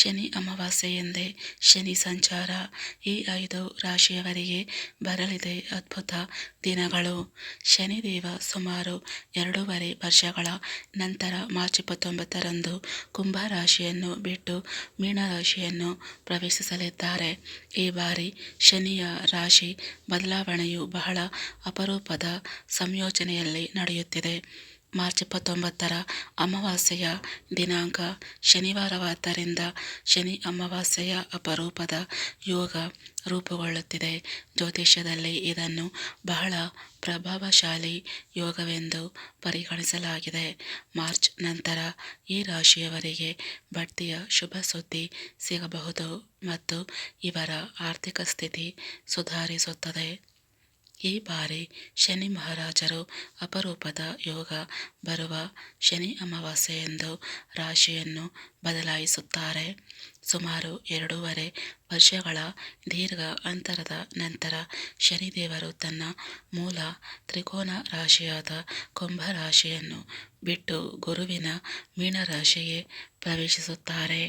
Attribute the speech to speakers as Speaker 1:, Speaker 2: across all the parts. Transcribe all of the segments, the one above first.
Speaker 1: ಶನಿ ಅಮಾವಾಸ್ಯೆಯಂದೇ ಶನಿ ಸಂಚಾರ ಈ ಐದು ರಾಶಿಯವರಿಗೆ ಬರಲಿದೆ. ಅದ್ಭುತ ದಿನಗಳು. ಶನಿದೇವ ಸುಮಾರು ಎರಡೂವರೆ ವರ್ಷಗಳ ನಂತರ ಮಾರ್ಚ್ ಇಪ್ಪತ್ತೊಂಬತ್ತರಂದು ಕುಂಭ ರಾಶಿಯನ್ನು ಬಿಟ್ಟು ಮೀನರಾಶಿಯನ್ನು ಪ್ರವೇಶಿಸಲಿದ್ದಾರೆ. ಈ ಬಾರಿ ಶನಿಯ ರಾಶಿ ಬದಲಾವಣೆಯು ಬಹಳ ಅಪರೂಪದ ಸಂಯೋಜನೆಯಲ್ಲಿ ನಡೆಯುತ್ತಿದೆ. ಮಾರ್ಚ್ ಇಪ್ಪತ್ತೊಂಬತ್ತರ ಅಮಾವಾಸ್ಯೆಯ ದಿನಾಂಕ ಶನಿವಾರವಾದ್ದರಿಂದ ಶನಿ ಅಮಾವಾಸ್ಯೆಯ ಅಪರೂಪದ ಯೋಗ ರೂಪುಗೊಳ್ಳುತ್ತಿದೆ. ಜ್ಯೋತಿಷ್ಯದಲ್ಲಿ ಇದನ್ನು ಬಹಳ ಪ್ರಭಾವಶಾಲಿ ಯೋಗವೆಂದು ಪರಿಗಣಿಸಲಾಗಿದೆ. ಮಾರ್ಚ್ ನಂತರ ಈ ರಾಶಿಯವರಿಗೆ ಬಡ್ತಿಯ ಶುಭ ಸುದ್ದಿ ಸಿಗಬಹುದು ಮತ್ತು ಇವರ ಆರ್ಥಿಕ ಸ್ಥಿತಿ ಸುಧಾರಿಸುತ್ತದೆ. ಈ ಬಾರಿ ಶನಿ ಮಹಾರಾಜರು ಅಪರೂಪದ ಯೋಗ ಬರುವ ಶನಿ ಅಮಾವಾಸ್ಯೆಯಂದು ರಾಶಿಯನ್ನು ಬದಲಾಯಿಸುತ್ತಾರೆ. ಸುಮಾರು ಎರಡೂವರೆ ವರ್ಷಗಳ ದೀರ್ಘ ಅಂತರದ ನಂತರ ಶನಿದೇವರು ತನ್ನ ಮೂಲ ತ್ರಿಕೋನ ರಾಶಿಯಾದ ಕುಂಭ ರಾಶಿಯನ್ನು ಬಿಟ್ಟು ಗುರುವಿನ ಮೀನರಾಶಿಗೆ ಪ್ರವೇಶಿಸುತ್ತಾರೆ.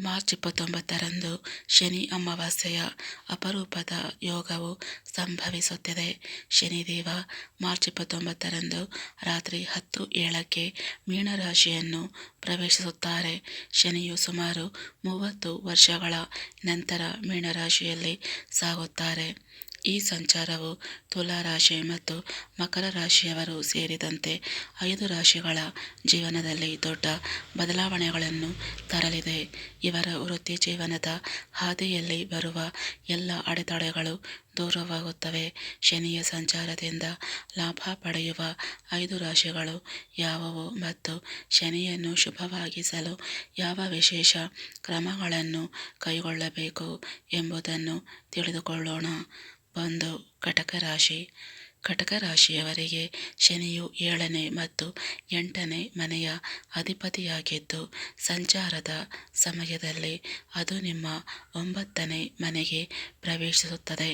Speaker 1: ಮಾರ್ಚ್ ಇಪ್ಪತ್ತೊಂಬತ್ತರಂದು ಶನಿ ಅಮಾವಾಸ್ಯೆಯ ಅಪರೂಪದ ಯೋಗವು ಸಂಭವಿಸುತ್ತಿದೆ. ಶನಿದೇವ ಮಾರ್ಚ್ ಇಪ್ಪತ್ತೊಂಬತ್ತರಂದು ರಾತ್ರಿ ಹತ್ತು ಏಳಕ್ಕೆ ಮೀನರಾಶಿಯನ್ನು ಪ್ರವೇಶಿಸುತ್ತಾರೆ. ಶನಿಯು ಸುಮಾರು ಮೂವತ್ತು ವರ್ಷಗಳ ನಂತರ ಮೀನರಾಶಿಯಲ್ಲಿ ಸಾಗುತ್ತಾರೆ. ಈ ಸಂಚಾರವು ತುಲಾ ರಾಶಿ ಮತ್ತು ಮಕರ ರಾಶಿಯವರು ಸೇರಿದಂತೆ ಐದು ರಾಶಿಗಳ ಜೀವನದಲ್ಲಿ ದೊಡ್ಡ ಬದಲಾವಣೆಗಳನ್ನು ತರಲಿದೆ. ಇವರ ವೃತ್ತಿ ಜೀವನದ ಹಾದಿಯಲ್ಲಿ ಬರುವ ಎಲ್ಲ ಅಡೆತಡೆಗಳು ದೂರವಾಗುತ್ತವೆ. ಶನಿಯ ಸಂಚಾರದಿಂದ ಲಾಭ ಪಡೆಯುವ ಐದು ರಾಶಿಗಳು ಯಾವುವು ಮತ್ತು ಶನಿಯನ್ನು ಶುಭವಾಗಿಸಲು ಯಾವ ವಿಶೇಷ ಕ್ರಮಗಳನ್ನು ಕೈಗೊಳ್ಳಬೇಕು ಎಂಬುದನ್ನು ತಿಳಿದುಕೊಳ್ಳೋಣ. ಒಂದು ಕಟಕ ರಾಶಿ ಕಟಕ ರಾಶಿಯವರಿಗೆ ಶನಿಯು ಏಳನೇ ಮತ್ತು ಎಂಟನೇ ಮನೆಯ ಅಧಿಪತಿಯಾಗಿದ್ದು, ಸಂಚಾರದ ಸಮಯದಲ್ಲಿ ಅದು ನಿಮ್ಮ ಒಂಬತ್ತನೇ ಮನೆಗೆ ಪ್ರವೇಶಿಸುತ್ತದೆ.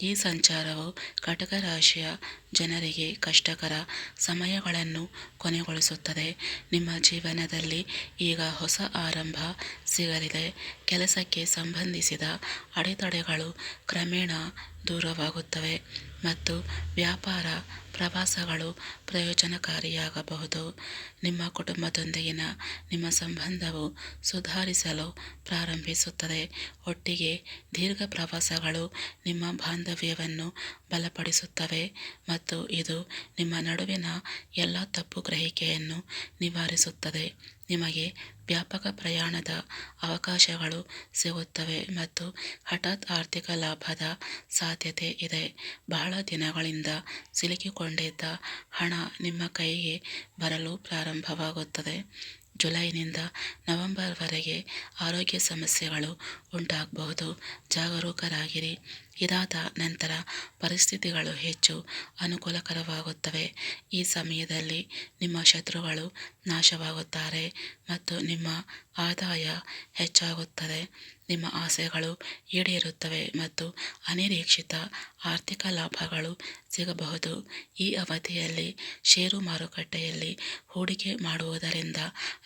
Speaker 1: ಈ ಸಂಚಾರವು ಕಟಕ ರಾಶಿಯ ಜನರಿಗೆ ಕಷ್ಟಕರ ಸಮಯಗಳನ್ನು ಕೊನೆಗೊಳಿಸುತ್ತದೆ. ನಿಮ್ಮ ಜೀವನದಲ್ಲಿ ಈಗ ಹೊಸ ಆರಂಭ ಸಿಗಲಿದೆ. ಕೆಲಸಕ್ಕೆ ಸಂಬಂಧಿಸಿದ ಅಡೆತಡೆಗಳು ಕ್ರಮೇಣ ದೂರವಾಗುತ್ತವೆ. ಮತ್ತು ವ್ಯಾಪಾರ ಪ್ರವಾಸಗಳು ಪ್ರಯೋಜನಕಾರಿಯಾಗಬಹುದು. ನಿಮ್ಮ ಕುಟುಂಬದೊಂದಿಗಿನ ನಿಮ್ಮ ಸಂಬಂಧವು ಸುಧಾರಿಸಲು ಪ್ರಾರಂಭಿಸುತ್ತದೆ. ಒಟ್ಟಿಗೆ ದೀರ್ಘ ಪ್ರವಾಸಗಳು ನಿಮ್ಮ ಬಾಂಧವ್ಯವನ್ನು ಬಲಪಡಿಸುತ್ತವೆ ಮತ್ತು ಇದು ನಿಮ್ಮ ನಡುವಿನ ಎಲ್ಲ ತಪ್ಪು ಗ್ರಹಿಕೆಯನ್ನು ನಿವಾರಿಸುತ್ತದೆ. ನಿಮಗೆ ವ್ಯಾಪಕ ಪ್ರಯಾಣದ ಅವಕಾಶಗಳು ಸಿಗುತ್ತವೆ ಮತ್ತು ಹಠಾತ್ ಆರ್ಥಿಕ ಲಾಭದ ಸಾಧ್ಯತೆ ಇದೆ. ಬಹಳ ದಿನಗಳಿಂದ ಸಿಲುಕಿಕೊಂಡಿದ್ದ ಹಣ ನಿಮ್ಮ ಕೈಗೆ ಬರಲು ಪ್ರಾರಂಭವಾಗುತ್ತದೆ. ಜುಲೈನಿಂದ ನವೆಂಬರ್ವರೆಗೆ ಆರೋಗ್ಯ ಸಮಸ್ಯೆಗಳು ಉಂಟಾಗಬಹುದು. ಜಾಗರೂಕರಾಗಿರಿ. ಇದಾದ ನಂತರ ಪರಿಸ್ಥಿತಿಗಳು ಹೆಚ್ಚು ಅನುಕೂಲಕರವಾಗುತ್ತವೆ. ಈ ಸಮಯದಲ್ಲಿ ನಿಮ್ಮ ಶತ್ರುಗಳು ನಾಶವಾಗುತ್ತಾರೆ ಮತ್ತು ನಿಮ್ಮ ಆದಾಯ ಹೆಚ್ಚಾಗುತ್ತದೆ. ನಿಮ್ಮ ಆಸೆಗಳು ಈಡೇರುತ್ತವೆ ಮತ್ತು ಅನಿರೀಕ್ಷಿತ ಆರ್ಥಿಕ ಲಾಭಗಳು ಸಿಗಬಹುದು. ಈ ಅವಧಿಯಲ್ಲಿ ಷೇರು ಮಾರುಕಟ್ಟೆಯಲ್ಲಿ ಹೂಡಿಕೆ ಮಾಡುವುದರಿಂದ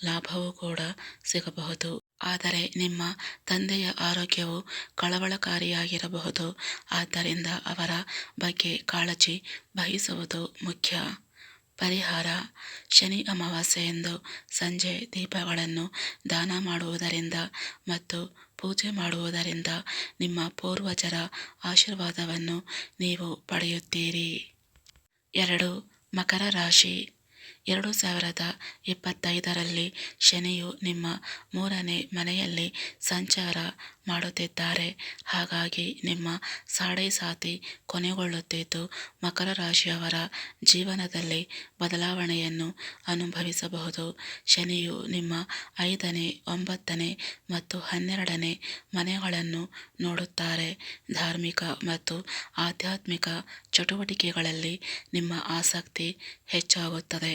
Speaker 1: ಲಾಭವೂ ಕೂಡ ಸಿಗಬಹುದು. ಆದರೆ ನಿಮ್ಮ ತಂದೆಯ ಆರೋಗ್ಯವು ಕಳವಳಕಾರಿಯಾಗಿರಬಹುದು. ಆದ್ದರಿಂದ ಅವರ ಬಗ್ಗೆ ಕಾಳಜಿ ವಹಿಸುವುದು ಮುಖ್ಯ. ಪರಿಹಾರ, ಶನಿ ಅಮಾವಾಸ್ಯೆಯಂದು ಸಂಜೆ ದೀಪಗಳನ್ನು ದಾನ ಮಾಡುವುದರಿಂದ ಮತ್ತು ಪೂಜೆ ಮಾಡುವುದರಿಂದ ನಿಮ್ಮ ಪೂರ್ವಜರ ಆಶೀರ್ವಾದವನ್ನು ನೀವು ಪಡೆಯುತ್ತೀರಿ. ಎರಡು, ಮಕರ ರಾಶಿ. ಎರಡು ಸಾವಿರದ ಇಪ್ಪತ್ತೈದರಲ್ಲಿ ಶನಿಯು ನಿಮ್ಮ ಮೂರನೇ ಮನೆಯಲ್ಲಿ ಸಂಚಾರ ಮಾಡುತ್ತಿದ್ದಾರೆ. ಹಾಗಾಗಿ ನಿಮ್ಮ ಸಾಡೆ ಸಾತಿ ಕೊನೆಗೊಳ್ಳುತ್ತಿದ್ದು, ಮಕರ ರಾಶಿಯವರ ಜೀವನದಲ್ಲಿ ಬದಲಾವಣೆಯನ್ನು ಅನುಭವಿಸಬಹುದು. ಶನಿಯು ನಿಮ್ಮ ಐದನೇ, ಒಂಬತ್ತನೇ ಮತ್ತು ಹನ್ನೆರಡನೇ ಮನೆಗಳನ್ನು ನೋಡುತ್ತಾರೆ. ಧಾರ್ಮಿಕ ಮತ್ತು ಆಧ್ಯಾತ್ಮಿಕ ಚಟುವಟಿಕೆಗಳಲ್ಲಿ ನಿಮ್ಮ ಆಸಕ್ತಿ ಹೆಚ್ಚಾಗುತ್ತದೆ.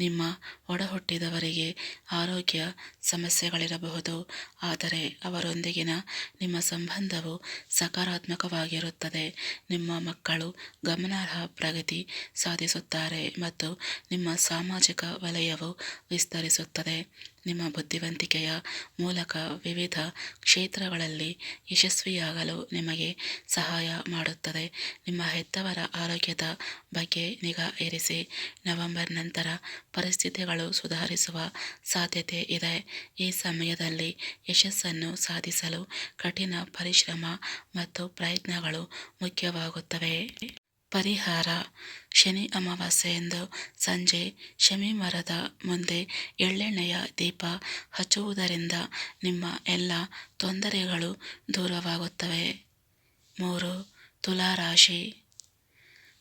Speaker 1: ನಿಮ್ಮ ಒಡಹುಟ್ಟಿದವರಿಗೆ ಆರೋಗ್ಯ ಸಮಸ್ಯೆಗಳಿರಬಹುದು, ಆದರೆ ಅವರೊಂದಿಗಿನ ನಿಮ್ಮ ಸಂಬಂಧವು ಸಕಾರಾತ್ಮಕವಾಗಿರುತ್ತದೆ. ನಿಮ್ಮ ಮಕ್ಕಳು ಗಮನಾರ್ಹ ಪ್ರಗತಿ ಸಾಧಿಸುತ್ತಾರೆ ಮತ್ತು ನಿಮ್ಮ ಸಾಮಾಜಿಕ ವಲಯವು ವಿಸ್ತರಿಸುತ್ತದೆ. ನಿಮ್ಮ ಬುದ್ಧಿವಂತಿಕೆಯ ಮೂಲಕ ವಿವಿಧ ಕ್ಷೇತ್ರಗಳಲ್ಲಿ ಯಶಸ್ವಿಯಾಗಲು ನಿಮಗೆ ಸಹಾಯ ಮಾಡುತ್ತದೆ. ನಿಮ್ಮ ಹೆತ್ತವರ ಆರೋಗ್ಯದ ಬಗ್ಗೆ ನಿಗಾ ಇರಿಸಿ. ನವೆಂಬರ್ ನಂತರ ಪರಿಸ್ಥಿತಿಗಳು ಸುಧಾರಿಸುವ ಸಾಧ್ಯತೆ ಇದೆ. ಈ ಸಮಯದಲ್ಲಿ ಯಶಸ್ಸನ್ನು ಸಾಧಿಸಲು ಕಠಿಣ ಪರಿಶ್ರಮ ಮತ್ತು ಪ್ರಯತ್ನಗಳು ಮುಖ್ಯವಾಗುತ್ತವೆ. ಪರಿಹಾರ ಶನಿ ಅಮಾವಾಸ್ಯೆಯಂದು ಸಂಜೆ ಶಮಿ ಮರದ ಮುಂದೆ ಎಳ್ಳೆಣ್ಣೆಯ ದೀಪ ಹಚ್ಚುವುದರಿಂದ ನಿಮ್ಮ ಎಲ್ಲ ತೊಂದರೆಗಳು ದೂರವಾಗುತ್ತವೆ. ಮೂರು ತುಲಾರಾಶಿ.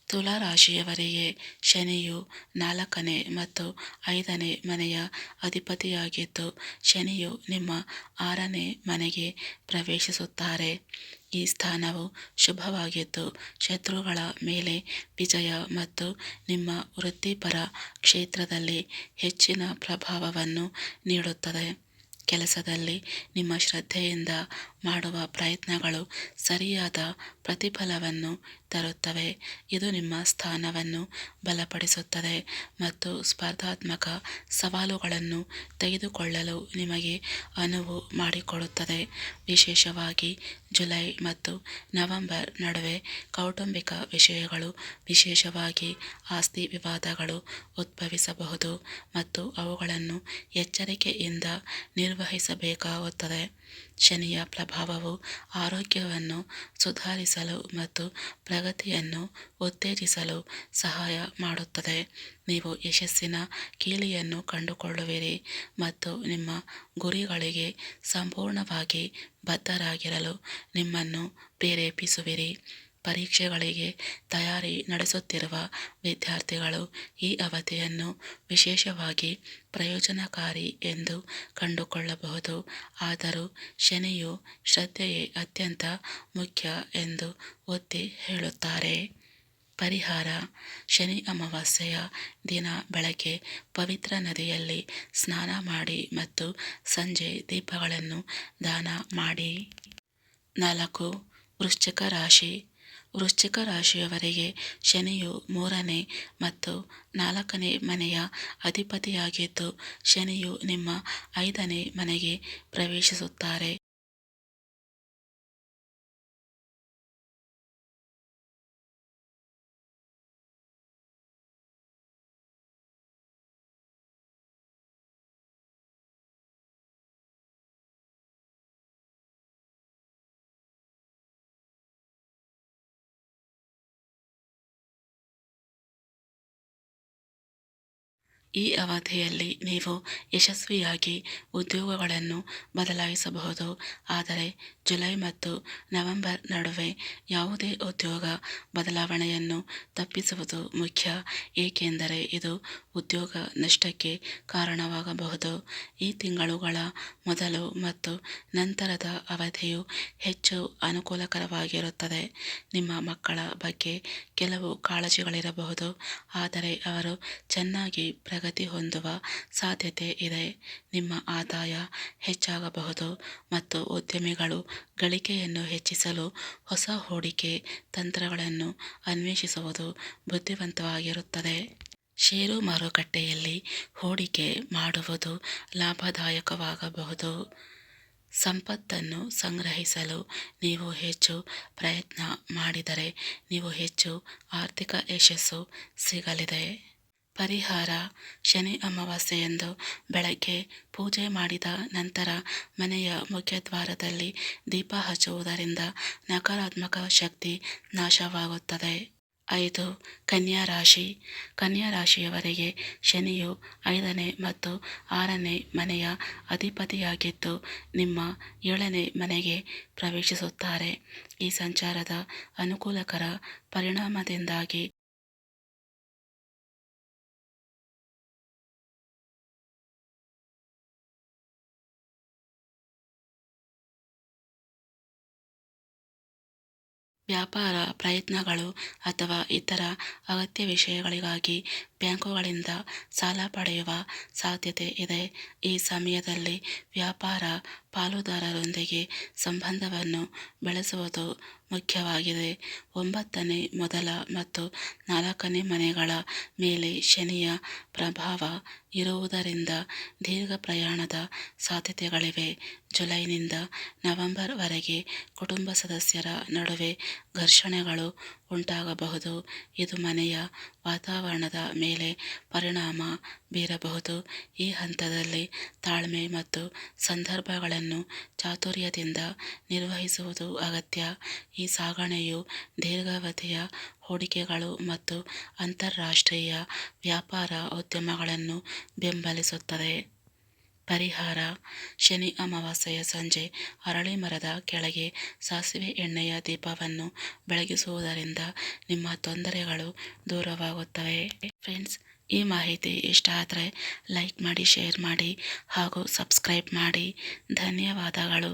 Speaker 1: ತುಲಾರಾಶಿಯವರಿಗೆ ಶನಿಯು ನಾಲ್ಕನೇ ಮತ್ತು ಐದನೇ ಮನೆಯ ಅಧಿಪತಿಯಾಗಿದ್ದು, ಶನಿಯು ನಿಮ್ಮ ಆರನೇ ಮನೆಗೆ ಪ್ರವೇಶಿಸುತ್ತಾರೆ. ಈ ಸ್ಥಾನವು ಶುಭವಾಗಿದ್ದು, ಶತ್ರುಗಳ ಮೇಲೆ ವಿಜಯ ಮತ್ತು ನಿಮ್ಮ ವೃತ್ತಿಪರ ಕ್ಷೇತ್ರದಲ್ಲಿ ಹೆಚ್ಚಿನ ಪ್ರಭಾವವನ್ನು ನೀಡುತ್ತದೆ. ಕೆಲಸದಲ್ಲಿ ನಿಮ್ಮ ಶ್ರದ್ಧೆಯಿಂದ ಮಾಡುವ ಪ್ರಯತ್ನಗಳು ಸರಿಯಾದ ಪ್ರತಿಫಲವನ್ನು ತರುತ್ತವೆ. ಇದು ನಿಮ್ಮ ಸ್ಥಾನವನ್ನು ಬಲಪಡಿಸುತ್ತದೆ ಮತ್ತು ಸ್ಪರ್ಧಾತ್ಮಕ ಸವಾಲುಗಳನ್ನು ತೆಗೆದುಕೊಳ್ಳಲು ನಿಮಗೆ ಅನುವು ಮಾಡಿಕೊಡುತ್ತದೆ. ವಿಶೇಷವಾಗಿ ಜುಲೈ ಮತ್ತು ನವೆಂಬರ್ ನಡುವೆ ಕೌಟುಂಬಿಕ ವಿಷಯಗಳು, ವಿಶೇಷವಾಗಿ ಆಸ್ತಿ ವಿವಾದಗಳು ಉದ್ಭವಿಸಬಹುದು ಮತ್ತು ಅವುಗಳನ್ನು ಎಚ್ಚರಿಕೆಯಿಂದ ನಿರ್ವಹಿಸಬೇಕಾಗುತ್ತದೆ. ಶನಿಯ ಪ್ರಭಾವವು ಆರೋಗ್ಯವನ್ನು ಸುಧಾರಿಸಲು ಮತ್ತು ಪ್ರಗತಿಯನ್ನು ಉತ್ತೇಜಿಸಲು ಸಹಾಯ ಮಾಡುತ್ತದೆ. ನೀವು ಯಶಸ್ಸಿನ ಕೀಲಿಯನ್ನು ಕಂಡುಕೊಳ್ಳುವಿರಿ ಮತ್ತು ನಿಮ್ಮ ಗುರಿಗಳಿಗೆ ಸಂಪೂರ್ಣವಾಗಿ ಬದ್ಧರಾಗಿರಲು ನಿಮ್ಮನ್ನು ಪ್ರೇರೇಪಿಸುವಿರಿ. ಪರೀಕ್ಷೆಗಳಿಗೆ ತಯಾರಿ ನಡೆಸುತ್ತಿರುವ ವಿದ್ಯಾರ್ಥಿಗಳು ಈ ಅವಧಿಯನ್ನು ವಿಶೇಷವಾಗಿ ಪ್ರಯೋಜನಕಾರಿ ಎಂದು ಕಂಡುಕೊಳ್ಳಬಹುದು. ಆದರೂ ಶನಿಯು ಶ್ರದ್ಧೆಯೇ ಅತ್ಯಂತ ಮುಖ್ಯ ಎಂದು ಒತ್ತಿ ಹೇಳುತ್ತಾರೆ. ಪರಿಹಾರ. ಶನಿ ಅಮಾವಾಸ್ಯೆಯ ದಿನ ಬೆಳಗ್ಗೆ ಪವಿತ್ರ ನದಿಯಲ್ಲಿ ಸ್ನಾನ ಮಾಡಿ ಮತ್ತು ಸಂಜೆ ದೀಪಗಳನ್ನು ದಾನ ಮಾಡಿ. ನಾಲ್ಕು. ವೃಶ್ಚಿಕ ರಾಶಿ. ವೃಶ್ಚಿಕ ರಾಶಿಯವರಿಗೆ ಶನಿಯು ಮೂರನೇ ಮತ್ತು ನಾಲ್ಕನೇ ಮನೆಯ ಅಧಿಪತಿಯಾಗಿದ್ದು ಶನಿಯು ನಿಮ್ಮ ಐದನೇ ಮನೆಗೆ ಪ್ರವೇಶಿಸುತ್ತಾರೆ. ಈ ಅವಧಿಯಲ್ಲಿ ನೀವು ಯಶಸ್ವಿಯಾಗಿ ಉದ್ಯೋಗಗಳನ್ನು ಬದಲಾಯಿಸಬಹುದು. ಆದರೆ ಜುಲೈ ಮತ್ತು ನವೆಂಬರ್ ನಡುವೆ ಯಾವುದೇ ಉದ್ಯೋಗ ಬದಲಾವಣೆಯನ್ನು ತಪ್ಪಿಸುವುದು ಮುಖ್ಯ, ಏಕೆಂದರೆ ಇದು ಉದ್ಯೋಗ ನಷ್ಟಕ್ಕೆ ಕಾರಣವಾಗಬಹುದು. ಈ ತಿಂಗಳುಗಳ ಮೊದಲು ಮತ್ತು ನಂತರದ ಅವಧಿಯು ಹೆಚ್ಚು ಅನುಕೂಲಕರವಾಗಿರುತ್ತದೆ. ನಿಮ್ಮ ಮಕ್ಕಳ ಬಗ್ಗೆ ಕೆಲವು ಕಾಳಜಿಗಳಿರಬಹುದು, ಆದರೆ ಅವರು ಚೆನ್ನಾಗಿ ಪ್ರಗತಿ ಹೊಂದುವ ಸಾಧ್ಯತೆ ಇದೆ. ನಿಮ್ಮ ಆದಾಯ ಹೆಚ್ಚಾಗಬಹುದು ಮತ್ತು ಉದ್ಯಮಿಗಳು ಗಳಿಕೆಯನ್ನು ಹೆಚ್ಚಿಸಲು ಹೊಸ ಹೂಡಿಕೆ ತಂತ್ರಗಳನ್ನು ಅನ್ವೇಷಿಸುವುದು ಬುದ್ಧಿವಂತವಾಗಿರುತ್ತದೆ. ಷೇರು ಮಾರುಕಟ್ಟೆಯಲ್ಲಿ ಹೂಡಿಕೆ ಮಾಡುವುದು ಲಾಭದಾಯಕವಾಗಬಹುದು. ಸಂಪತ್ತನ್ನು ಸಂಗ್ರಹಿಸಲು ನೀವು ಹೆಚ್ಚು ಪ್ರಯತ್ನ ಮಾಡಿದರೆ ನೀವು ಹೆಚ್ಚು ಆರ್ಥಿಕ ಯಶಸ್ಸು ಸಿಗಲಿದೆ. ಪರಿಹಾರ, ಶನಿ ಅಮಾವಾಸ್ಯೆಯಂದು ಬೆಳಗ್ಗೆ ಪೂಜೆ ಮಾಡಿದ ನಂತರ ಮನೆಯ ಮುಖ್ಯದ್ವಾರದಲ್ಲಿ ದೀಪ ಹಚ್ಚುವುದರಿಂದ ನಕಾರಾತ್ಮಕ ಶಕ್ತಿ ನಾಶವಾಗುತ್ತದೆ. ಐದು, ಕನ್ಯಾ ರಾಶಿ. ಕನ್ಯಾ ರಾಶಿಯವರಿಗೆ ಶನಿಯು ಐದನೇ ಮತ್ತು ಆರನೇ ಮನೆಯ ಅಧಿಪತಿಯಾಗಿದ್ದು ನಿಮ್ಮ ಏಳನೇ ಮನೆಗೆ ಪ್ರವೇಶಿಸುತ್ತಾರೆ. ಈ ಸಂಚಾರದ ಅನುಕೂಲಕರ ಪರಿಣಾಮದಿಂದಾಗಿ ವ್ಯಾಪಾರ ಪ್ರಯತ್ನಗಳು ಅಥವಾ ಇತರ ಅಗತ್ಯ ವಿಷಯಗಳಿಗಾಗಿ ಬ್ಯಾಂಕುಗಳಿಂದ ಸಾಲ ಪಡೆಯುವ ಸಾಧ್ಯತೆ ಇದೆ. ಈ ಸಮಯದಲ್ಲಿ ವ್ಯಾಪಾರ ಪಾಲುದಾರರೊಂದಿಗೆ ಸಂಬಂಧವನ್ನು ಬೆಳೆಸುವುದು ಮುಖ್ಯವಾಗಿದೆ. ಒಂಬತ್ತನೇ ಮೊದಲ ಮತ್ತು ನಾಲ್ಕನೇ ಮನೆಗಳ ಮೇಲೆ ಶನಿಯ ಪ್ರಭಾವ ಇರುವುದರಿಂದ ದೀರ್ಘ ಪ್ರಯಾಣದ ಸಾಧ್ಯತೆಗಳಿವೆ. ಜುಲೈನಿಂದ ನವೆಂಬರ್ವರೆಗೆ ಕುಟುಂಬ ಸದಸ್ಯರ ನಡುವೆ ಘರ್ಷಣೆಗಳು ಉಂಟಾಗಬಹುದು. ಇದು ಮನೆಯ ವಾತಾವರಣದ ಮೇಲೆ ಪರಿಣಾಮ ಬೀರಬಹುದು. ಈ ಹಂತದಲ್ಲಿ ತಾಳ್ಮೆ ಮತ್ತು ಸಂದರ್ಭಗಳನ್ನು ಚಾತುರ್ಯದಿಂದ ನಿರ್ವಹಿಸುವುದು ಅಗತ್ಯ. ಈ ಸಾಗಣೆಯು ದೀರ್ಘಾವಧಿಯ ಹೂಡಿಕೆಗಳು ಮತ್ತು ಅಂತಾರಾಷ್ಟ್ರೀಯ ವ್ಯಾಪಾರ ಉದ್ಯಮಗಳನ್ನು ಬೆಂಬಲಿಸುತ್ತದೆ. ಪರಿಹಾರ ಶನಿ ಅಮಾವಾಸ್ಯೆಯ ಸಂಜೆ ಅರಳಿ ಮರದ ಕೆಳಗೆ ಸಾಸಿವೆ ಎಣ್ಣೆಯ ದೀಪವನ್ನು ಬೆಳಗಿಸುವುದರಿಂದ ನಿಮ್ಮ ತೊಂದರೆಗಳು ದೂರವಾಗುತ್ತವೆ. ಫ್ರೆಂಡ್ಸ್ ಈ ಮಾಹಿತಿ ಇಷ್ಟ ಆದರೆ ಲೈಕ್ ಮಾಡಿ ಶೇರ್ ಮಾಡಿ ಹಾಗೂ ಸಬ್ಸ್ಕ್ರೈಬ್ ಮಾಡಿ. ಧನ್ಯವಾದಗಳು.